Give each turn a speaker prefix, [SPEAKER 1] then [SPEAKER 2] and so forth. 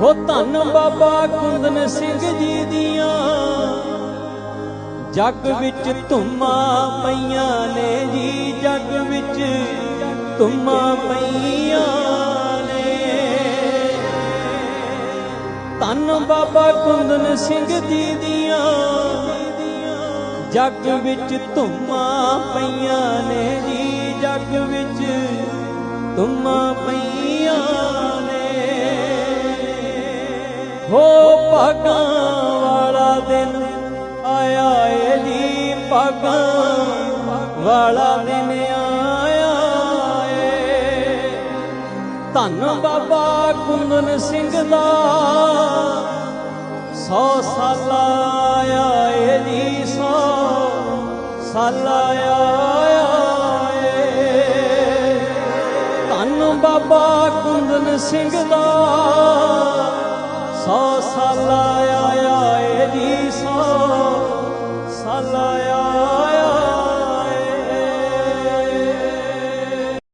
[SPEAKER 1] ਹੋ ਧੰਨ ਬਾਬਾ ਕੁੰਦਨ ਸਿੰਘ ਜੀ ਦੀਆਂ। ਜੱਗ ਵਿੱਚ ਧੁੰਮਾਂ ਪਈਆਂ ਨੇ ਜੀ, ਜੱਗ ਵਿੱਚ ਧੁੰਮਾਂ ਪਈਆਂ ਨੇ। ਧੰਨ ਬਾਬਾ ਕੁੰਦਨ ਸਿੰਘ ਜੀ ਦੀਆਂ। ਜੱਗ ਵਿੱਚ ਧੁੰਮਾਂ ਪਈਆਂ ਨੇ ਜੀ, ਜੱਗ ਵਿੱਚ ਧੁੰਮਾਂ ਪਈਆਂ ਹੋ ਭਾਗਾਂ ਵਾਲਾ ਦਿਨ ਆਇਆ ਏ ਜੀ ਭਾਗਾਂ ਵਾਲਾ ਦਿਨ ਆਇਆ ਏ। ਧੰਨ ਬਾਬਾ ਕੁੰਦਨ ਸਿੰਘ ਦਾ ਸੌ ਸਾਲ ਆਇਆ ਏ ਜੀ, ਸੌ ਸਾਲ ਆਇਆ ਏ। ਧੰਨ ਬਾਬਾ ਕੁੰਦਨ ਸਿੰਘ ਦਾ Allah ya